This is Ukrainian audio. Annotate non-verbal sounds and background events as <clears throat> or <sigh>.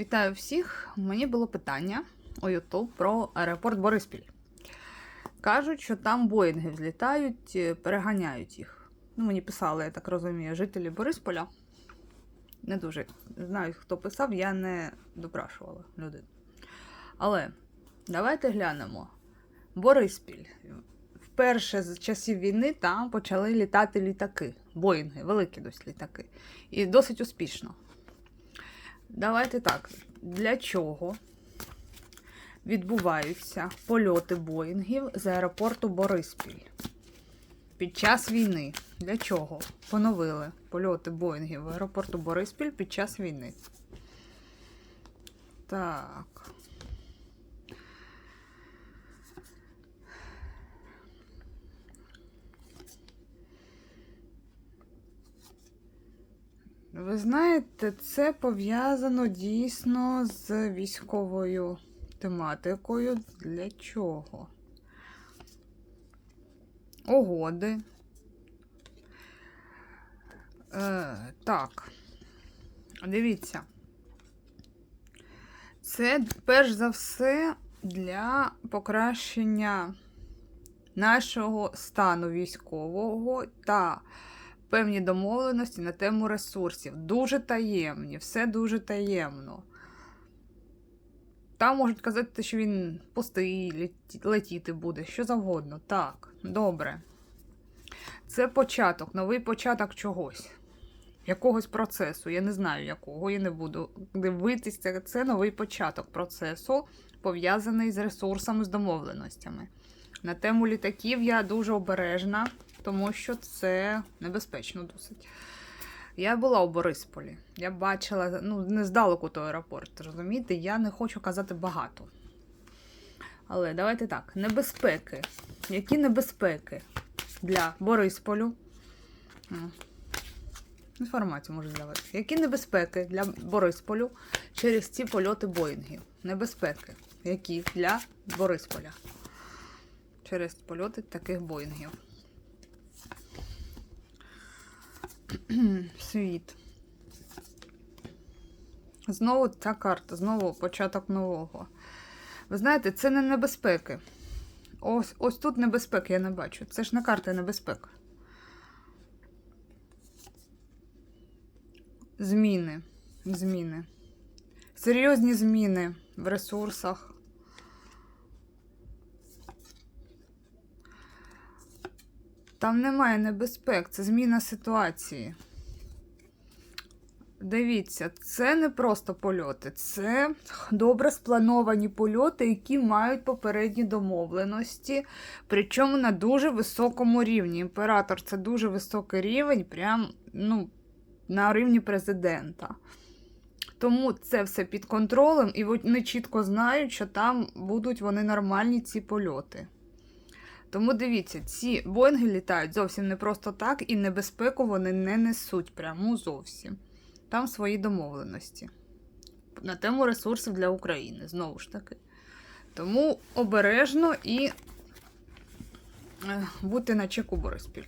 Вітаю всіх! Мені було питання у YouTube про аеропорт Бориспіль. Кажуть, що там Боїнги взлітають, е, переганяють їх. Ну, мені писали, я так розумію, жителі Борисполя. Не дуже знаю, хто писав, я не допрашувала людей. Але давайте глянемо. Бориспіль. Вперше з часів війни там почали літати літаки. Боїнги, великі досить літаки. І досить успішно. Давайте так. Для чого відбуваються польоти Боїнгів з аеропорту Бориспіль? Під час війни. Для чого поновили польоти Боїнгів в аеропорту Бориспіль під час війни? Так. Ви знаєте, це пов'язано дійсно з військовою тематикою. Для чого? Угоди. Е, так. Дивіться. Це перш за все для покращення нашого стану військового та певні домовленості на тему ресурсів. Дуже таємні, все дуже таємно. Там можуть казати, що він пустий, летіти буде, що завгодно. Так, добре. Це початок, новий початок чогось. Якогось процесу. Я не знаю якого, я не буду дивитися. Це новий початок процесу, пов'язаний з ресурсами, з домовленостями. На тему літаків я дуже обережна, тому що це небезпечно досить. Я була у Борисполі. Я бачила, ну, не той аеропорт, розумієте? Я не хочу казати багато. Але давайте так: небезпеки. Які небезпеки для Борисполю? Інформацію можу здавати. Які небезпеки для Борисполю через ці польоти Боїнгів? Небезпеки. Які для Борисполя? Через польоти таких Боїнгів. <clears throat> Світ. Знову ця карта, знову початок нового. Ви знаєте, це не небезпеки. Ось, ось тут небезпеки я не бачу. Це ж не карта небезпека. Зміни. Зміни. Серйозні зміни в ресурсах. Там немає небезпек, це зміна ситуації. Дивіться, це не просто польоти, це добре сплановані польоти, які мають попередні домовленості, причому на дуже високому рівні. Імператор це дуже високий рівень, прям ну, на рівні президента. Тому це все під контролем, і вони чітко знають, що там будуть вони нормальні ці польоти. Тому дивіться, ці Боїнги літають зовсім не просто так, і небезпеку вони не несуть пряму зовсім. Там свої домовленості. На тему ресурсів для України, знову ж таки. Тому обережно і бути на чеку Бориспіль.